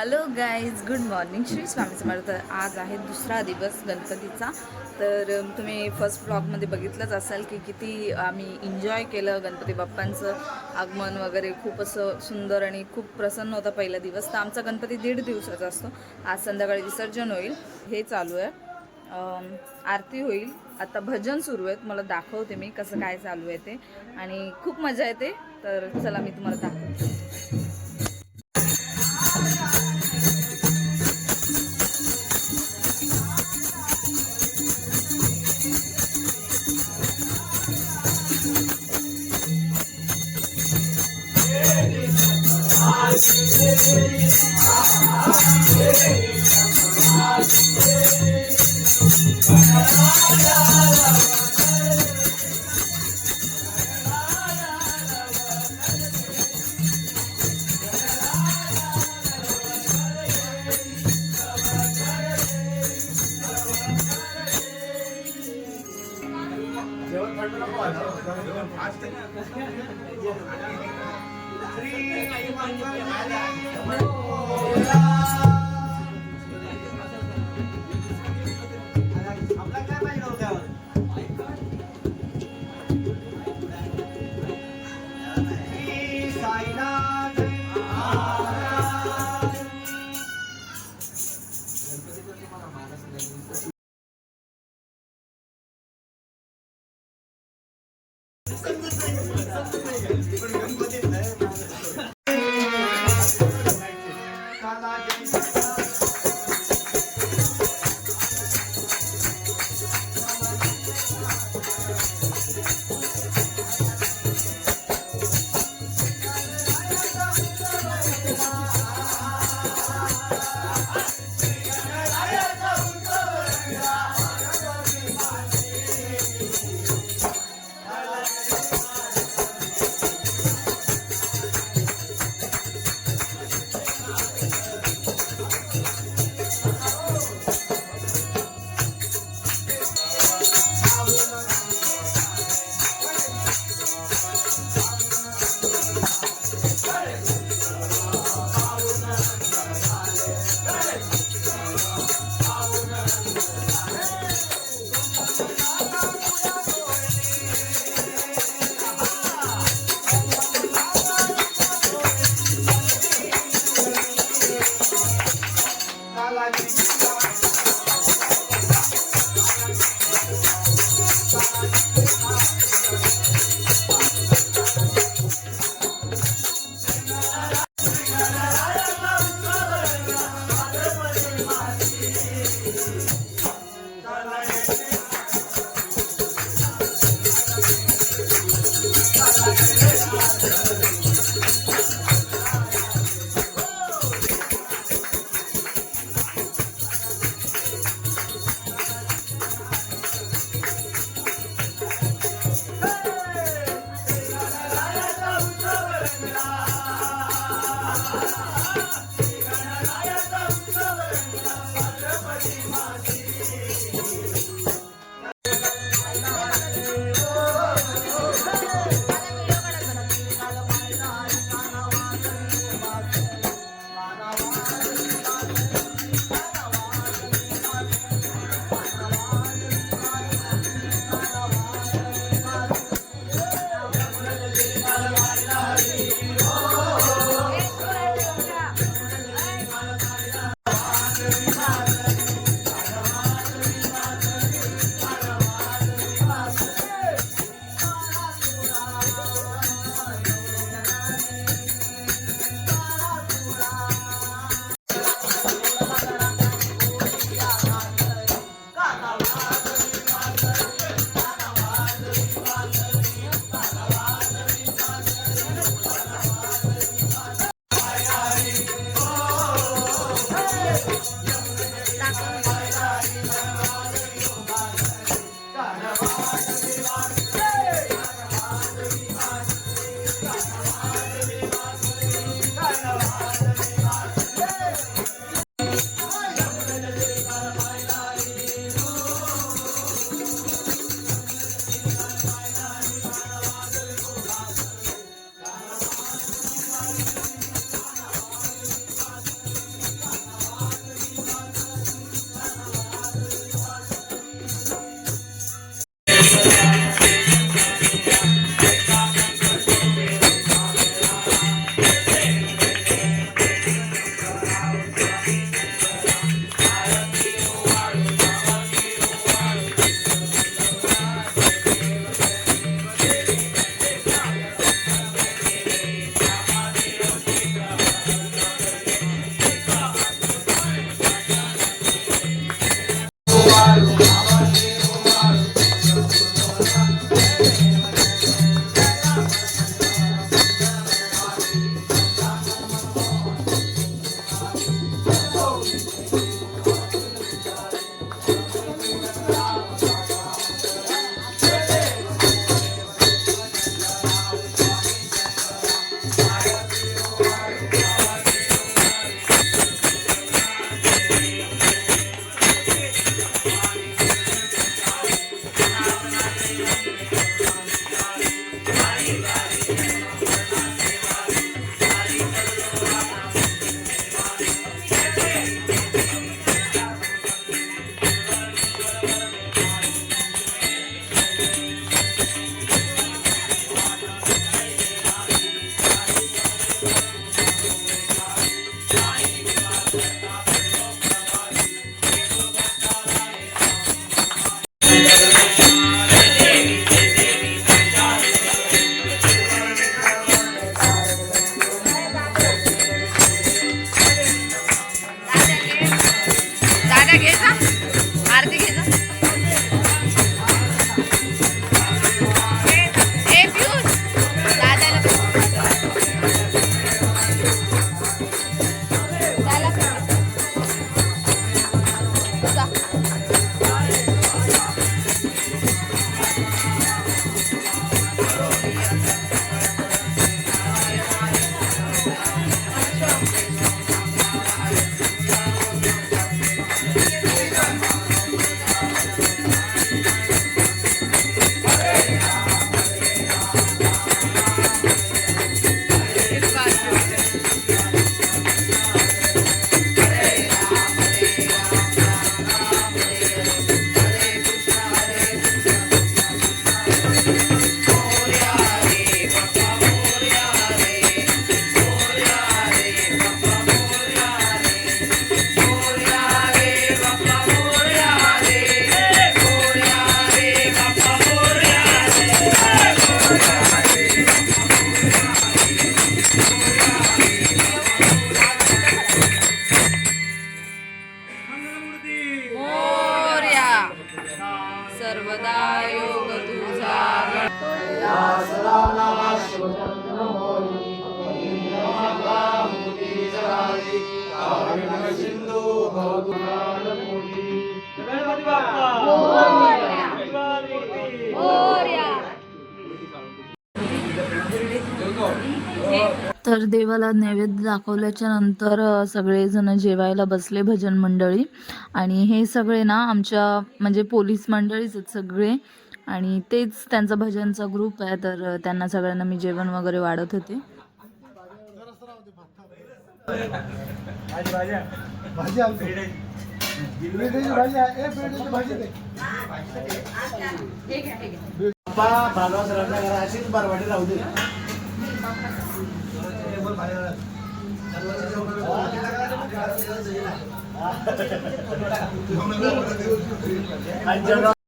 Hello guys good morning Shri Swami Samarth आज आहे दुसरा दिवस गणपतीचा. तर तुम्ही फर्स्ट ब्लॉगमध्ये बघितलंच असाल की किती आम्ही एन्जॉय केलं गणपती बाप्पांचं आगमन वगैरे. खूप असं सुंदर आणि खूप प्रसन्न होता पहिला दिवस. तर आमचा गणपती दीड दिवसाचा असतो. आज संध्याकाळी विसर्जन होईल. हे चालू आहे. आरती होईल. आता भजन सुरू आहेत. मला दाखवते मी कसं काय चालू आहे ते. आणि खूप मजा येते. तर चला मी तुम्हाला दाखवते. Thank you. Remember तर देवाला नैवेद्य दाखवल्याच्या नंतर सगळेजण जेवायला बसले भजन मंडळी. आणि हे सगळे ना आमच्या म्हणजे पोलीस मंडळीच आहेत सगळे. आणि तेच त्यांचा भजनचा ग्रुप आहे तर त्यांना सगळ्यांना मी जेवण वगैरे वाढत होते. भागवत राहू दे. आणि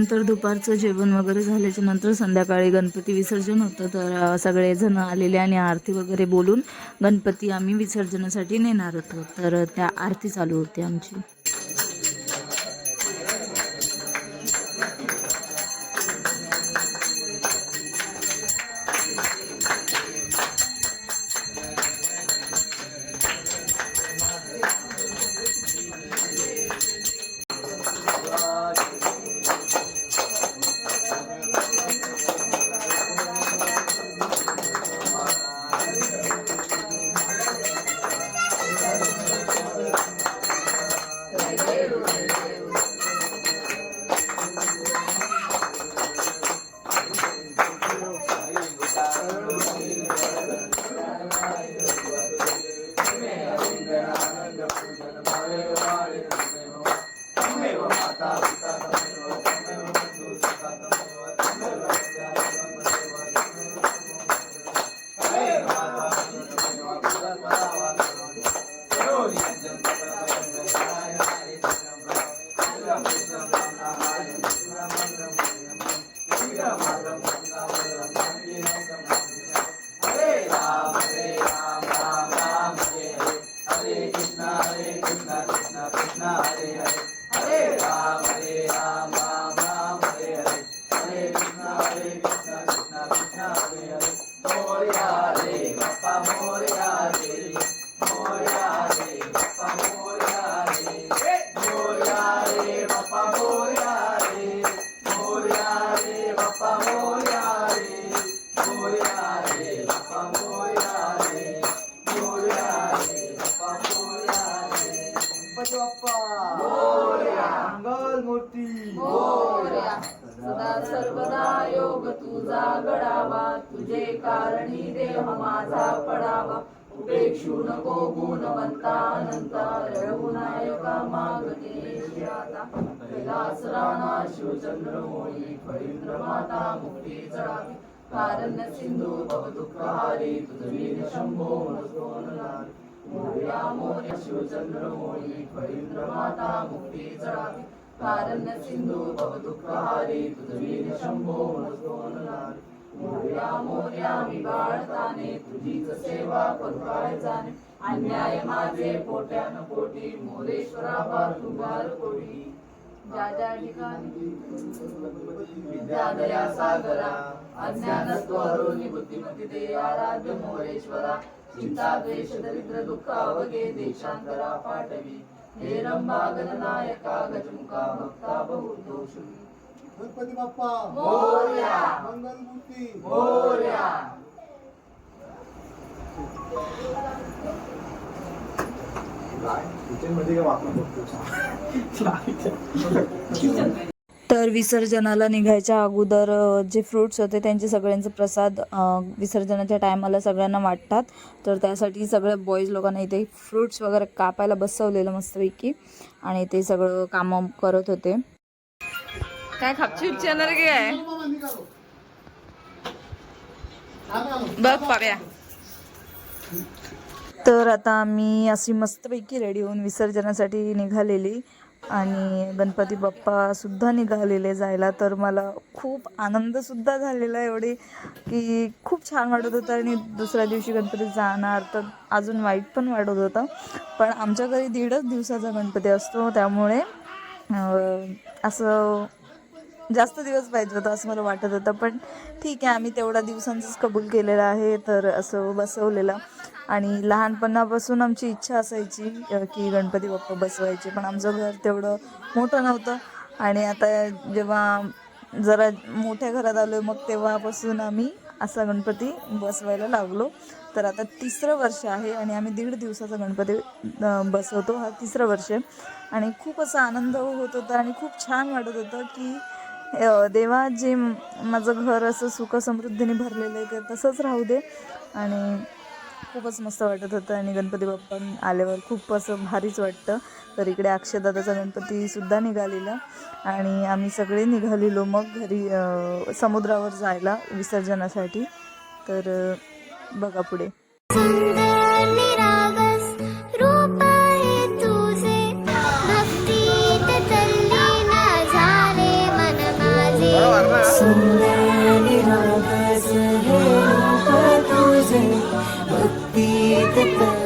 नंतर दुपारचं जेवण वगैरे झाल्याच्यानंतर संध्याकाळी गणपती विसर्जन होतं. तर सगळेजण आलेले आणि आरती वगैरे बोलून गणपती आम्ही विसर्जनासाठी नेणार होतो. तर त्या आरती चालू होती आमची. कैलास राणा शिवचंद्र मोळी फळींद्र माता मुक्ती कारण्य सिंधू भव दुःखहारी तुझवीर शंभो मनसोनलारी मोर्या मोर्या शिवचंद्र मोळी फळींद्र माता मुक्ती कारण्य सिंधू तुझवीर शंभो मनसोनलारी मोर्या मोर्या मी बाळताने तुझीच सेवा करू काय जाणे अन्याय माझे पोट्यान पोटी मोरेश्वरा तू बार कोटी. ज्या ज्या ठिकाणी. विद्यादया सागरा अज्ञानत्व हरोनी बुद्धिमती दे आराध्य मोरेश्वरा. चिंता द्वेष दरिद्र दुःख अवघे देशांतरा पाठवी. हे रंभा गणनायका गजमुखा भक्ता बहुदोष गणपती बाप्पा. मोरया. तर विसर्जनाला निघायच्या अगोदर जे फ्रुट्स होते त्यांचे सगळ्यांचे प्रसाद विसर्जनाच्या टायमाला सगळ्यांना वाटतात. तर त्यासाठी सगळ्या बॉईज लोकांना इथे फ्रुट्स वगैरे कापायला बसवलेलं मस्तपैकी आणि ते सगळं कामं करत होते. काय खापची बघ पाव्या तर आता मी अशी मस्तपैकी रेडी होऊन विसर्जनासाठी निघालेली. आणि गणपती बाप्पासुद्धा निघालेले जायला. तर मला खूप आनंदसुद्धा झालेला एवढे की खूप छान वाटत होतं. आणि दुसऱ्या दिवशी गणपती जाणार तर अजून वाईट पण वाटत होतं. पण आमच्या घरी दीडच दिवसाचा गणपती असतो. त्यामुळे असं जास्त दिवस पाहिजे होतं असं मला वाटत होतं. पण ठीक आहे आम्ही तेवढ्या दिवसांचंच कबूल केलेलं आहे. तर असं बसवलेलं. आणि लहानपणापासून आमची इच्छा असायची की गणपती बाप्पा बसवायचे. पण आमचं घर तेवढं मोठं नव्हतं. आणि आता जेव्हा जरा मोठ्या घरात आलो आहे मग तेव्हापासून आम्ही असा गणपती बसवायला लागलो. तर आता तिसरं वर्ष आहे आणि आम्ही दीड दिवसाचा गणपती बसवतो. हा तिसरं वर्ष आहे. आणि खूप असा आनंद होत होता आणि खूप छान वाटत होतं की देवा जे माझं घर असं सुखसमृद्धीने भरलेलं आहे ते तसंच राहू दे. आणि खूपच मस्त वाटत होतं आणि गणपती बाप्पा आल्यावर खूप असं भारीच वाटतं. तर इकडे अक्षयदादाचा गणपतीसुद्धा निघालेला आणि आम्ही सगळे निघालेलो मग घरी समुद्रावर जायला विसर्जनासाठी. तर बघा पुढे. सुंदर the day.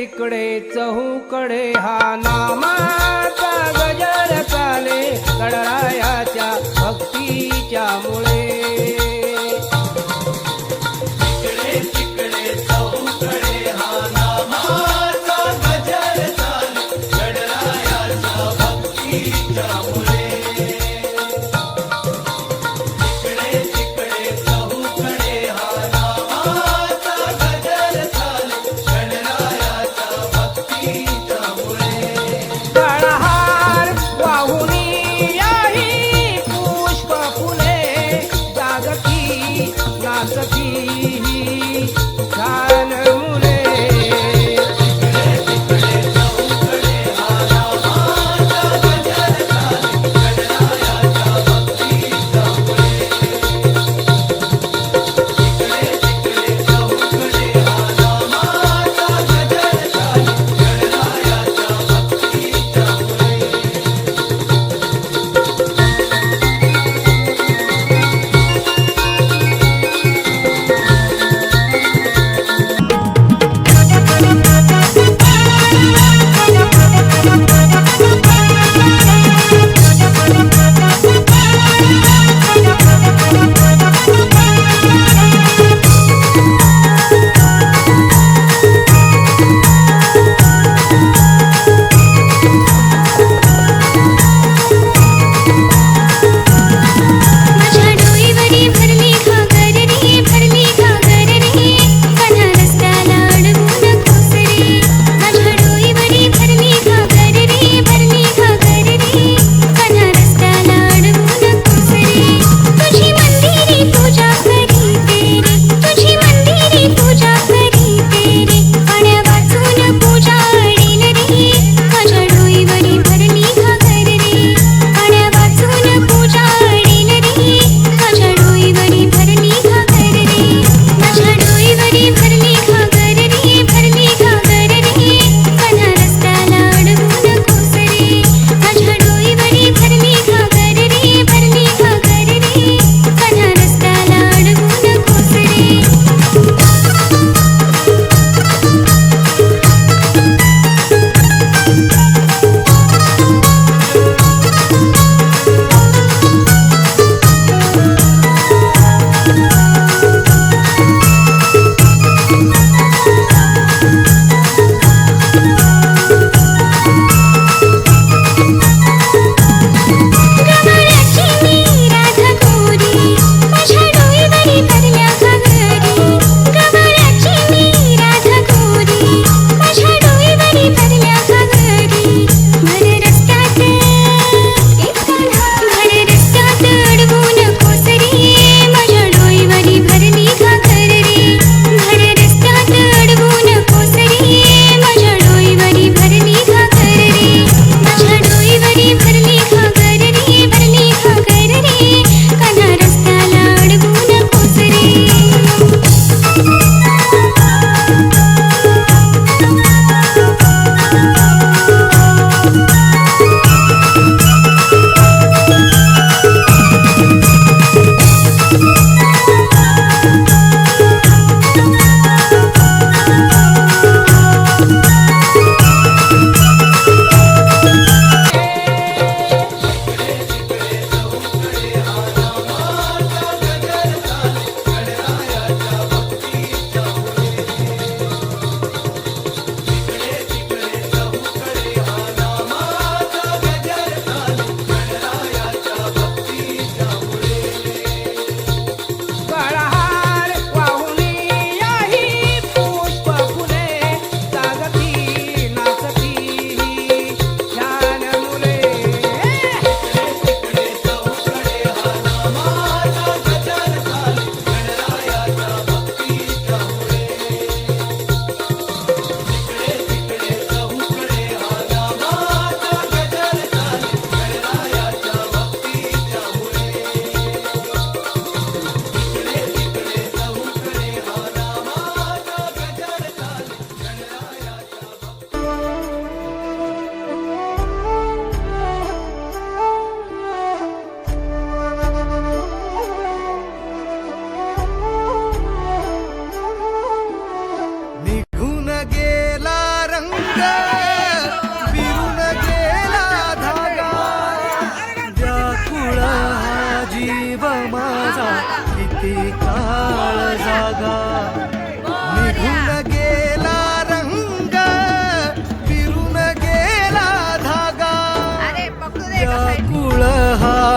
तिकडे चहूकडे हा नामाचा गजर चाले गणरायाच्या भक्तीच्या मुळे. काळहार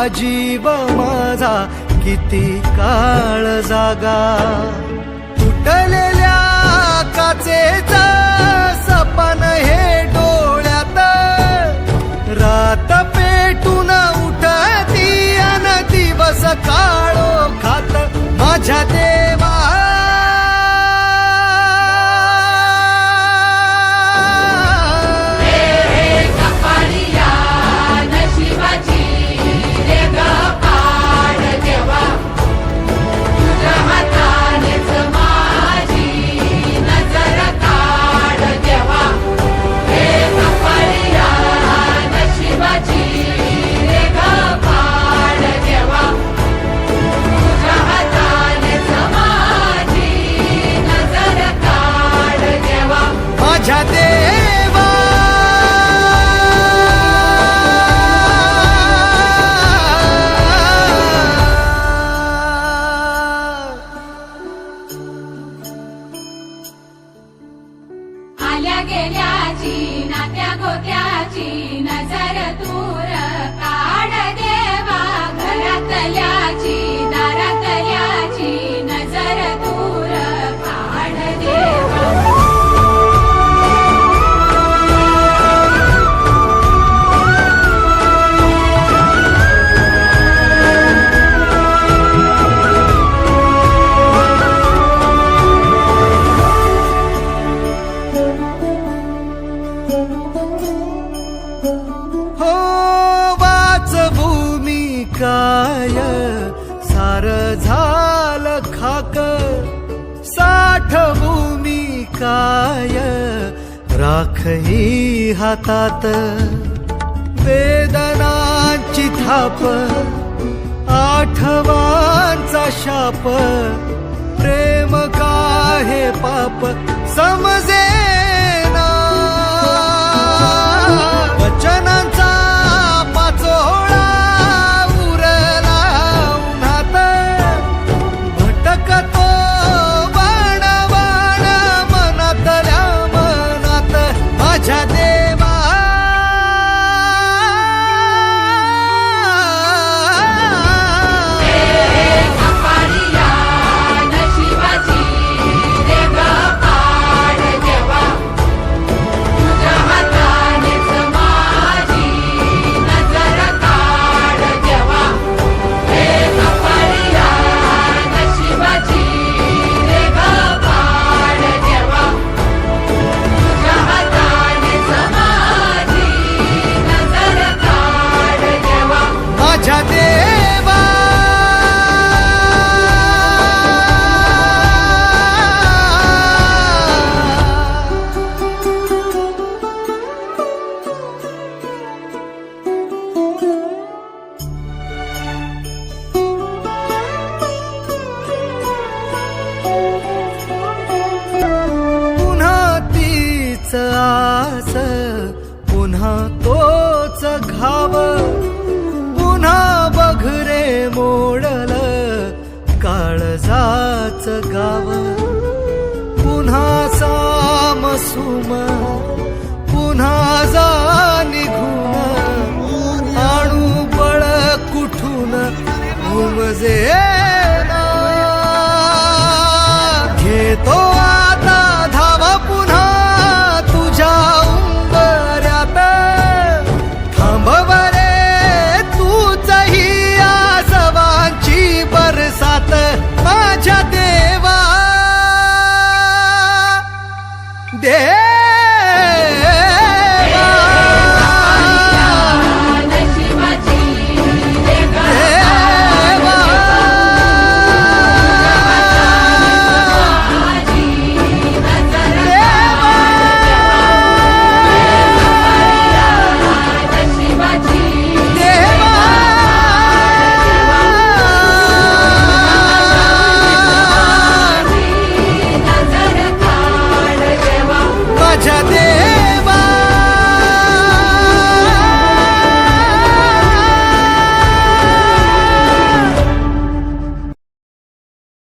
जीव माझा किती काळ जागा. तुटलेल्या काचेचा सपन हे डोळ्यात. रात पेटून उठती अन दिवस काळो खात माझ्या देवा हातात वेदनांची थाप आठवांचा शाप प्रेम का हे पाप समजे